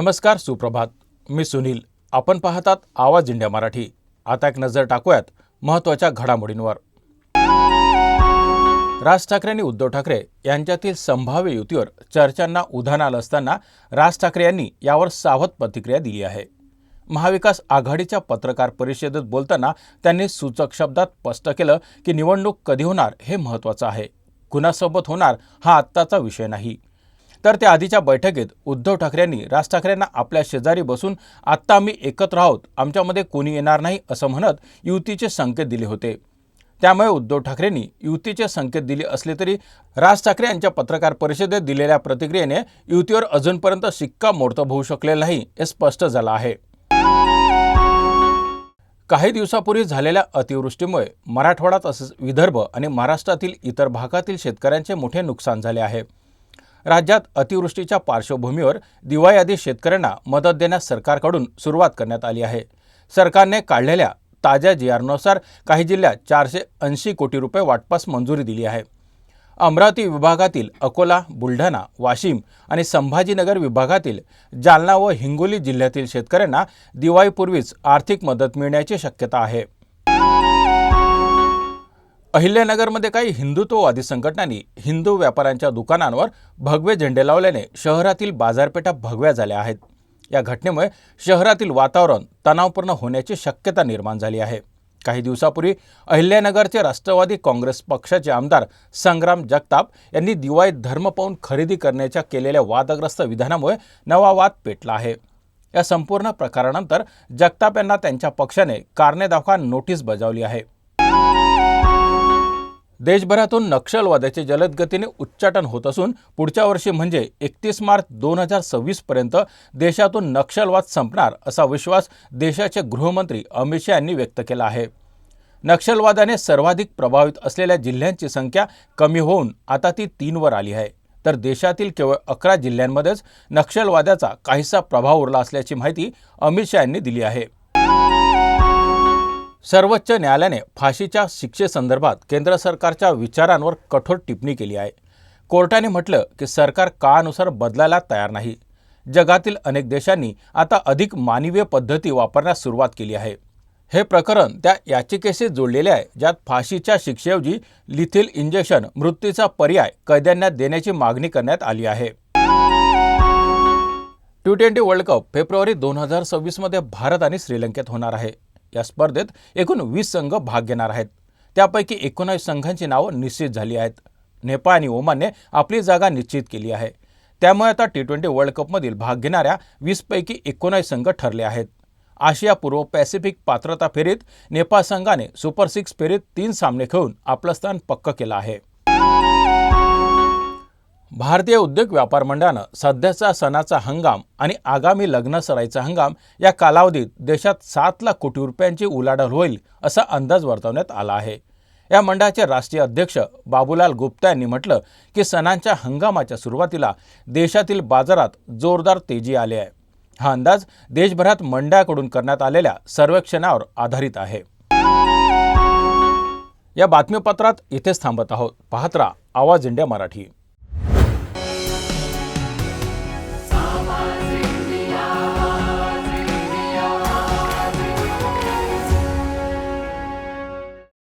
नमस्कार सुप्रभात. मी सुनील. आपण पाहतात आवाज इंडिया मराठी. आता एक नजर टाकूयात महत्त्वाच्या घडामोडींवर. राज ठाकरे आणि उद्धव ठाकरे यांच्यातील संभाव्य युतीवर चर्चांना उधाण आलं असताना राज ठाकरे यांनी यावर सावध प्रतिक्रिया दिली आहे. महाविकास आघाडीच्या पत्रकार परिषदेत बोलताना त्यांनी सूचक शब्दात स्पष्ट केलं की निवडणूक कधी होणार हे महत्त्वाचं आहे. कुणासोबत होणार हा आत्ताचा विषय नाही. तर त्या आधीच्या बैठकीत उद्धव ठाकरे यांनी राज ठाकरेंना आपल्या शेजारी बसून आत्ता आम्ही एकत्र आहोत आमच्यामध्ये कोणी येणार नाही असं म्हणत युतीचे संकेत दिले होते. त्यामुळे उद्धव ठाकरेंनी युतीचे संकेत दिले असले तरी राज ठाकरे यांच्या पत्रकार परिषदेत दिलेल्या प्रतिक्रियेने युतीवर अजूनपर्यंत शिक्कामोर्तब होऊ शकलेलं नाही हे स्पष्ट झालं आहे. काही दिवसापूर्वी झालेल्या अतिवृष्टीमुळे मराठवाडा तसेच विदर्भ आणि महाराष्ट्रातील इतर भागातील शेतकऱ्यांचे मोठे नुकसान झाले आहे. राज्यात अतिवृष्टीच्या पार्श्वभूमीवर दिवाळी शेतकऱ्यांना मदत देण्यास सरकारकडून सुरुवात करण्यात आली आहे. सरकारने काढलेल्या ताज्या जी आरनुसार काही जिल्ह्यात चारशे ऐंशी कोटी रुपये वाटपास मंजुरी दिली आहे. अमरावती विभागातील अकोला बुलढाणा वाशिम आणि संभाजीनगर विभागातील जालना व हिंगोली जिल्ह्यातील शेतकऱ्यांना दिवाळीपूर्वीच आर्थिक मदत मिळण्याची शक्यता आहे. अहिल्यानगरमध्ये काही हिंदुत्ववादी संघटनांनी हिंदू व्यापाऱ्यांच्या दुकानांवर भगवे झेंडे लावल्याने शहरातील बाजारपेठा भगव्या झाल्या आहेत. या घटनेमुळे शहरातील वातावरण तणावपूर्ण होण्याची शक्यता निर्माण झाली आहे. काही दिवसापूर्वी अहिल्यानगरचे राष्ट्रवादी काँग्रेस पक्षाचे आमदार संग्राम जगताप यांनी दिवाळीत धर्म पाहून खरेदी करण्याच्या केलेल्या वादग्रस्त विधानामुळे नवा वाद पेटला आहे. या संपूर्ण प्रकारानंतर जगताप यांना त्यांच्या पक्षाने कारणे दाखवा नोटीस बजावली आहे. देशभरातून नक्षलवादाचे जलद गतीने उच्चाटन होत असून पुढच्या वर्षी म्हणजे एकतीस मार्च दोन हजार सव्वीसपर्यंत देशातून नक्षलवाद संपणार असा विश्वास देशाचे गृहमंत्री अमित शहा यांनी व्यक्त केला आहे. नक्षलवादाने सर्वाधिक प्रभावित असलेल्या जिल्ह्यांची संख्या कमी होऊन आता ती तीनवर आली आहे. तर देशातील केवळ अकरा जिल्ह्यांमध्येच नक्षलवादाचा काहीसा प्रभाव उरला असल्याची माहिती अमित शहा यांनी दिली आहे. सर्वोच्च न्यायालयाने फाशीच्या शिक्षेसंदर्भात केंद्र सरकारच्या विचारांवर कठोर टिप्पणी केली आहे. कोर्टाने म्हटलं की सरकार काळानुसार बदलायला तयार नाही. जगातील अनेक देशांनी आता अधिक मानवीय पद्धती वापरण्यास सुरुवात केली आहे. हे प्रकरण त्या याचिकेशी जोडलेले आहे ज्यात फाशीच्या शिक्षेऐवजी लिथिल इंजेक्शन मृत्यूचा पर्याय कैद्यांना देण्याची मागणी करण्यात आली आहे. टी ट्वेंटी वर्ल्ड कप फेब्रुवारी दोन हजार सव्वीसमध्ये भारत आणि श्रीलंकेत होणार आहे. या स्पर्धेत एकूण वीस संघ भाग घेणार आहेत. त्यापैकी एकोणावीस संघांची नावं निश्चित झाली आहेत. नेपाळ आणि ओमानने आपली जागा निश्चित केली आहे. त्यामुळे आता टी ट्वेंटी वर्ल्ड कपमधील भाग घेणाऱ्या वीसपैकी एकोणावीस संघ ठरले आहेत. आशिया पूर्व पॅसिफिक पात्रता फेरीत नेपाळ संघाने सुपर सिक्स फेरीत तीन सामने खेळून आपलं स्थान पक्क केलं आहे. भारतीय उद्योग व्यापार मंडळानं सध्याचा सणाचा हंगाम आणि आगामी लग्न सराईचा हंगाम या कालावधीत देशात सात लाख कोटी रुपयांची उलाढाल होईल असा अंदाज वर्तवण्यात आला आहे. या मंडळाचे राष्ट्रीय अध्यक्ष बाबूलाल गुप्ता यांनी म्हटलं की सणांच्या हंगामाच्या सुरुवातीला देशातील बाजारात जोरदार तेजी आली आहे. हा अंदाज देशभरात मंडळाकडून करण्यात आलेल्या सर्वेक्षणावर आधारित आहे. या बातमीपत्रात इथेच थांबत आहोत. पाहत राहा आवाज इंडिया मराठी.